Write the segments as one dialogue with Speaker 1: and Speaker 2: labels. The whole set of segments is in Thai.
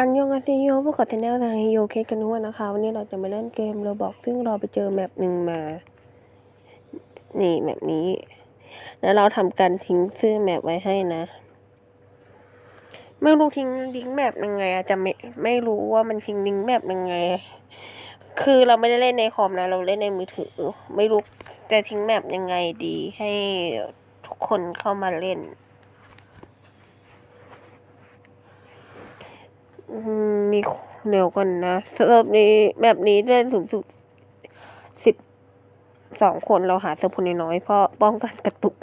Speaker 1: อันยองอาซิโยพวกกับชแนลทางฮิโยเคสกันทุกวันนะคะ วันนี้เราจะมาเล่นเกมเราบอกซึ่งเราไปเจอแมปหนึ่งมา นี่แมปนี้ แล้วเราทำการทิ้งชื่อแมปไว้ให้นะไม่รู้ทิ้งลิงก์แมปยังไงอะจะไม่ไม่รู้ว่ามันทิ้งลิงก์แมปยังไง คือเราไม่ได้เล่นในคอมนะ เราเล่นในมือถือ ไม่รู้จะทิ้งแมปยังไงดี ให้ทุกคนเข้ามาเล่น มีเดี๋ยวก่อนนะสำหรับนี้แบบนี้เล่นสูงสุดสิบสองคนเราหาเซอร์พนน้อยเพราะป้องกันกระตุก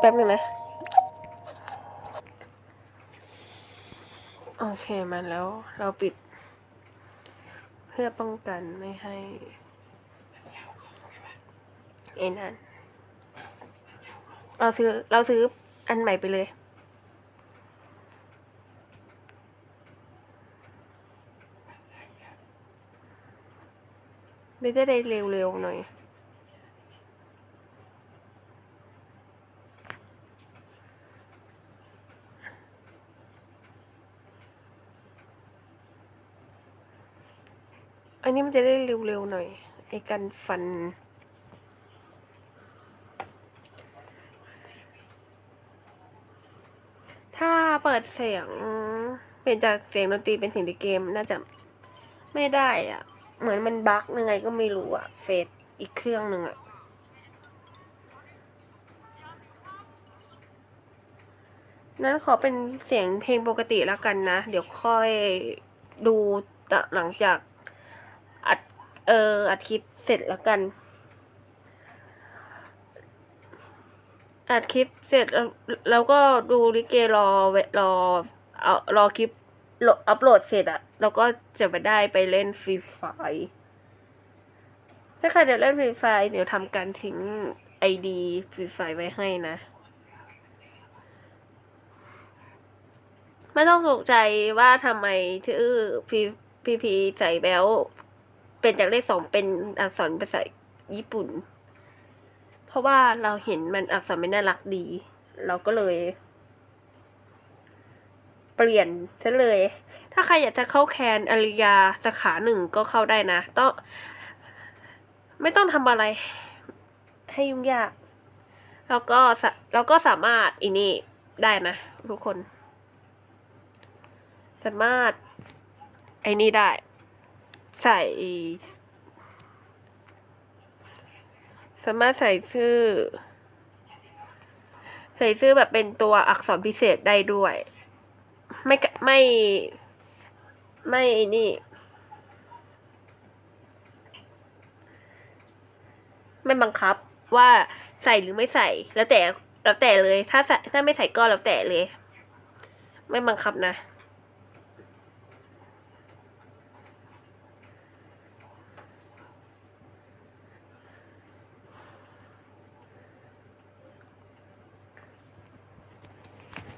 Speaker 1: แป๊บนึงนะ โอเคมาแล้วเราปิด พื่อป้องกันไม่ให้เอ็นั่นเราซื้อเราซื้ออันใหม่ไปเลย ไม่จะได้เร็วๆหน่อย นนี้มันจะได้เร็วๆหน่อยไอ้กันฟัน ถ้าเปิดเสียง เปลี่ยนจากเสียงดนตรีเป็นเสียงในเกมน่าจะไม่ได้อะเหมือนมันบั๊กยังไงก็ไม่รู้อะเฟซอีกเครื่องหนึ่งอะนั้นขอเป็นเสียงเพลงปกติแล้วกันนะ เดี๋ยวค่อยดูหลังจาก อัดเอออัดคลิปเสร็จแล้วกัน อัดคลิปเสร็จแล้วแล้วก็ดูลิเกรอรอเอารอคลิปโหลดอัปโหลดเสร็จอะแล้วก็จะไปได้ไปเล่นฟรีไฟถ้าใครเดี๋ยวเล่นฟรีไฟเดี๋ยวทำการทิ้งไอดีฟรีไฟไว้ให้นะ ไม่ต้องตกใจว่าทำไมชื่อพีพีใส่แบล เป็นจากเลขสองเป็นอักษรภาษาญี่ปุ่น เพราะว่าเราเห็นมันอักษรไม่น่ารักดี เราก็เลย เปลี่ยนซะเลย ถ้าใครอยากจะเข้าแคนอริยาสาขาหนึ่งก็เข้าได้นะ ต้อง ไม่ต้องทำอะไร ให้ยุ่งยาก แล้วก็สะแล้วก็สามารถอีนี่ได้นะทุกคน สามารถไอ้นี่ได้ ใส่สามารถใส่ชื่อ ใส่ชื่อแบบเป็นตัวอักษรพิเศษได้ด้วย ไม่ไม่ ไม่นี่ ไม่บังคับว่าใส่หรือไม่ใส่ แล้วแต่แล้วแต่เลย ถ้าใส่ถ้าไม่ใส่ก็แล้วแต่เลย ไม่บังคับนะ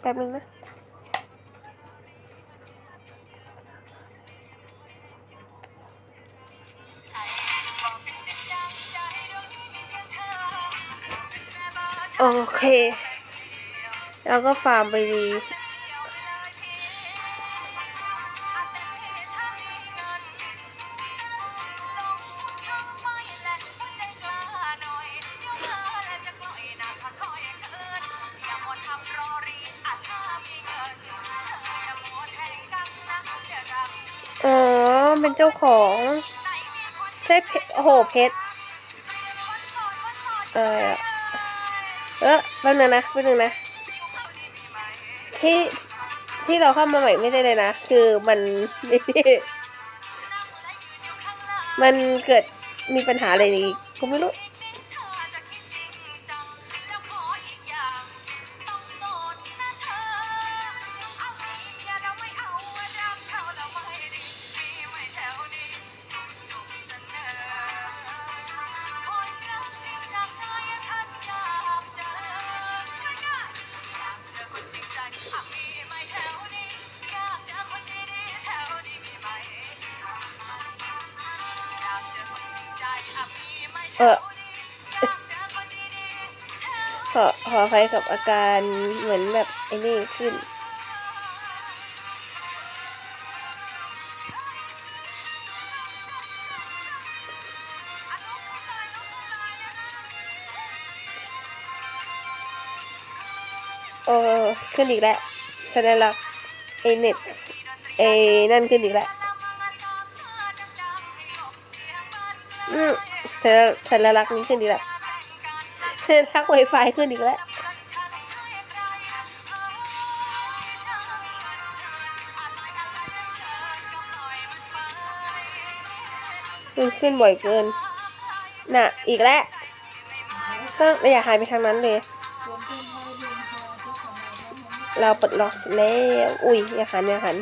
Speaker 1: ป๊บนึงนะโอเค แล้วก็ฟาร์มไปดี ของใช่เพชรโอ้โหเพชรเออเออแป๊บนึงนะแป๊บนึงนะ ที่ที่เราเข้ามาใหม่ไม่ได้เลยนะ คือมันมันเกิดมีปัญหาอะไรอีกก็ไม่รู้
Speaker 2: เอ
Speaker 3: อขอขออภัยกับอาการเหมือนแบบไอ้นี่ขึ้นเออขึ้นอีกแล้วสัญลักไอเน็ตไอนั่นขึ้นอีกแล้วอืม สัญสัญลักษณ์นี้ขึ้นอีกแล้วสัญลักษณ์ไวไฟขึ้นอีกแล้วมันขึ้นบ่อยเกิน น่ะ อีกแล้วก็อย่าหายไปทางนั้นเลย เราปลดล็อกแล้ว อุ้ย อย่าหันอย่าหัน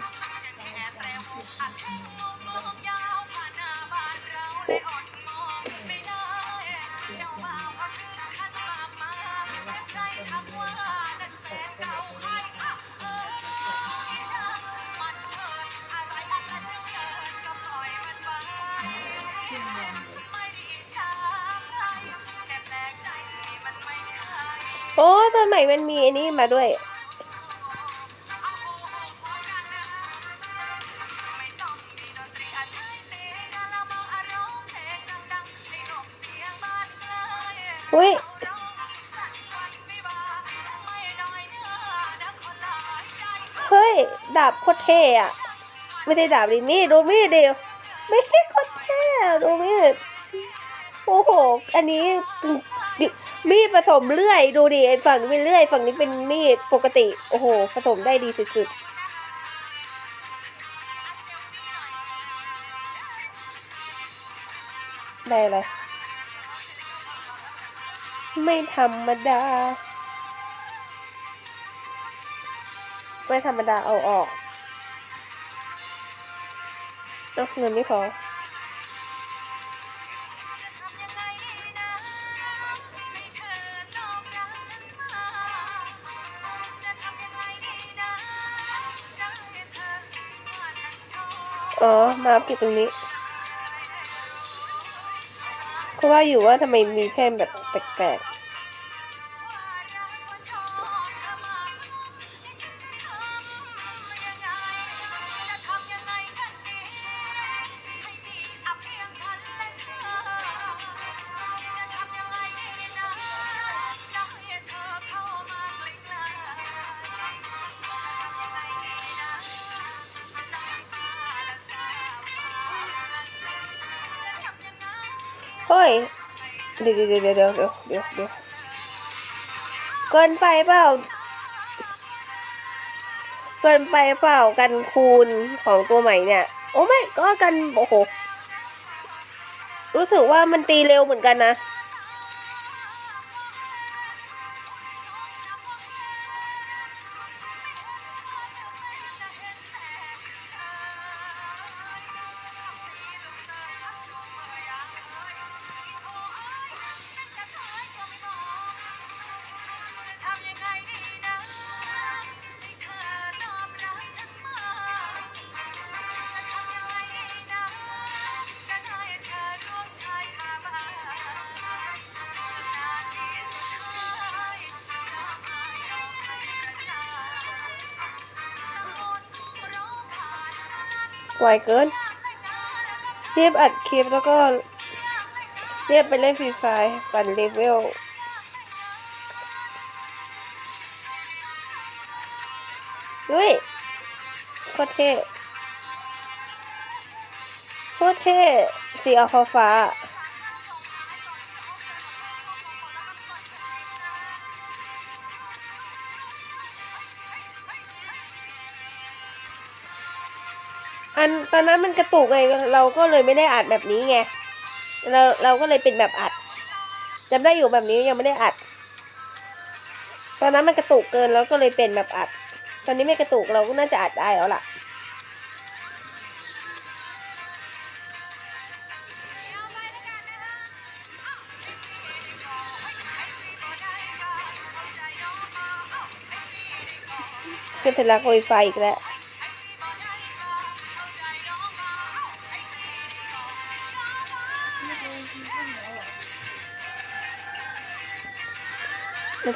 Speaker 3: มีไอ้นี่มาด้วย อุ้ยเฮ้ย ดาบโคตรเท่อะไม่ได้ดาบดินี่ดูมีดเดียวไม่ใช่โคตรเท่อะดูมีดโอ้โห อันนี้ มีดผสมเลื่อย ดูดิไอ้ฝั่งนี้เป็นเลื่อย ฝั่งนี้เป็นมีดปกติ โอ้โห ผสมได้ดีสุดๆ ได้เลย ไม่ธรรมดา ไม่ธรรมดาเอาออกเอาเงินไม่พอ อ๋อ มาอัพกิจตรงนี้ ก็ว่าอยู่ว่าทำไมมีแท่แบบแปลกๆ เฮ้ยเดี๋ยวเดี๋ยวเดี๋ยวเดี๋ยวเดี๋ยวเดี๋ยวเดี๋ยวเกินไปเปล่า เกินไปเปล่ากันคูณของตัวใหม่เนี่ย โอ้ไม่ก็กัน โอ้โห รู้สึกว่ามันตีเร็วเหมือนกันนะ ไวเกินเรียบอัดคลิปแล้วก็เรียบไปเล่นฟรีไฟร์ปั่นเลเวลด้วยโคตรเท่โคตรเท่สีออกฟ้า อันตอนนั้นมันกระตุกไงเราก็เลยไม่ได้อัดแบบนี้ไงเราเราก็เลยเป็นแบบอัดจำได้อยู่แบบนี้ยังไม่ได้อัด ตอนนั้นมันกระตุกเกินแล้วก็เลยเป็นแบบอัด ตอนนี้ไม่กระตุกเราก็น่าจะอัดได้แล้วล่ะเป็นสัญลักษณ์ไวไฟอีกแล้ว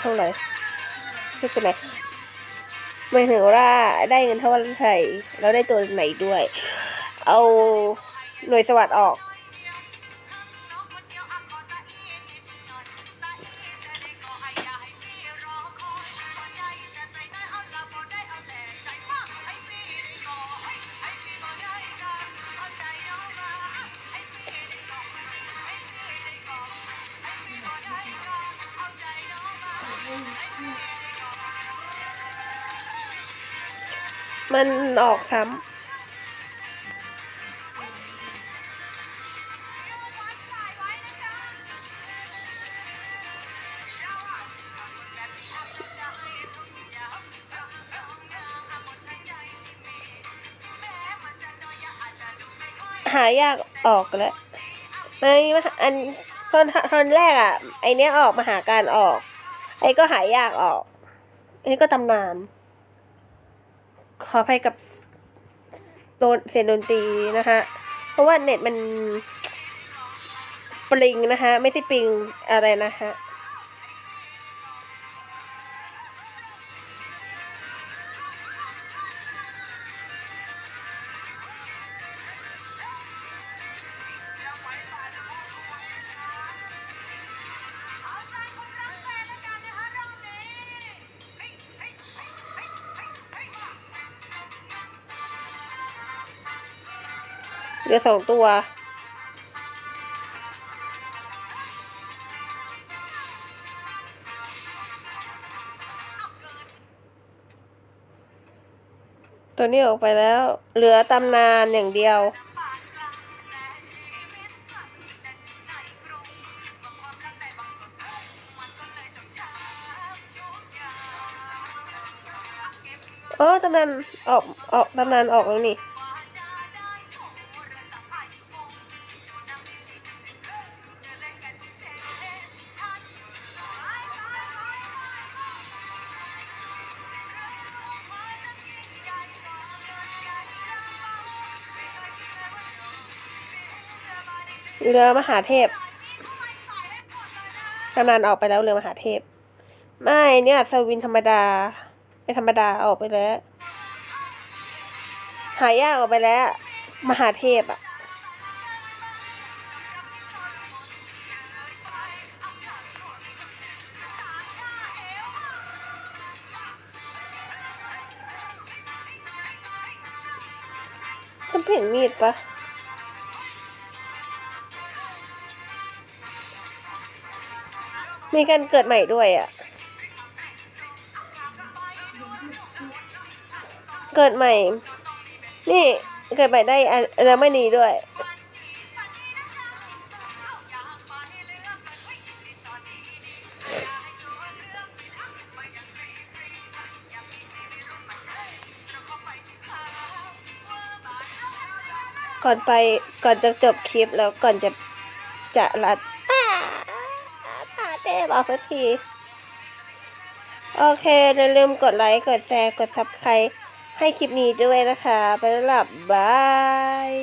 Speaker 3: เท่าไหร่ไม่เป็นไรหมายถึงว่าได้เงินเท่าไหร่เราได้ตัวไหนด้วย เอาหน่วยสวัสดออก มันออกซ้ำหายากออกแล้วไม่อันตอนตอนแรกอะ ไอเนี้ยออกมาหาการออก ไอก็หายากออกไอนี่ก็ตำนาน ขออภัยกับโดนเสียงดนตรีนะคะเพราะว่าเน็ตมันปริงนะคะไม่ใช่ปริงอะไรนะคะ เหลือสองตัว ตัวนี้ออกไปแล้ว เหลือตำนานอย่างเดียวโอ้ตำนานออกออกตำนานออกแล้วนี่ เรือมหาเทพตำนานออกไปแล้วเรือมหาเทพ ไม่เนี่ยสวินธรรมดาไม่ธรรมดาออกไปแล้ว หายากออกไปแล้ว มหาเทพอะมันเพ่งมีดปะ มีการเกิดใหม่ด้วยอะ เกิดใหม่ นี่เกิดใหม่ได้อันอันไม่ดีด้วย ก่อนไปก่อนจะจบคลิปแล้วก่อนจะจะรัดอ้าาเต้บอกสักที โอเคอย่าลืมกดไลค์ กดแชร์ กดซับสไครให้คลิปนี้ด้วยนะคะ ไปแล้วล่ะบาย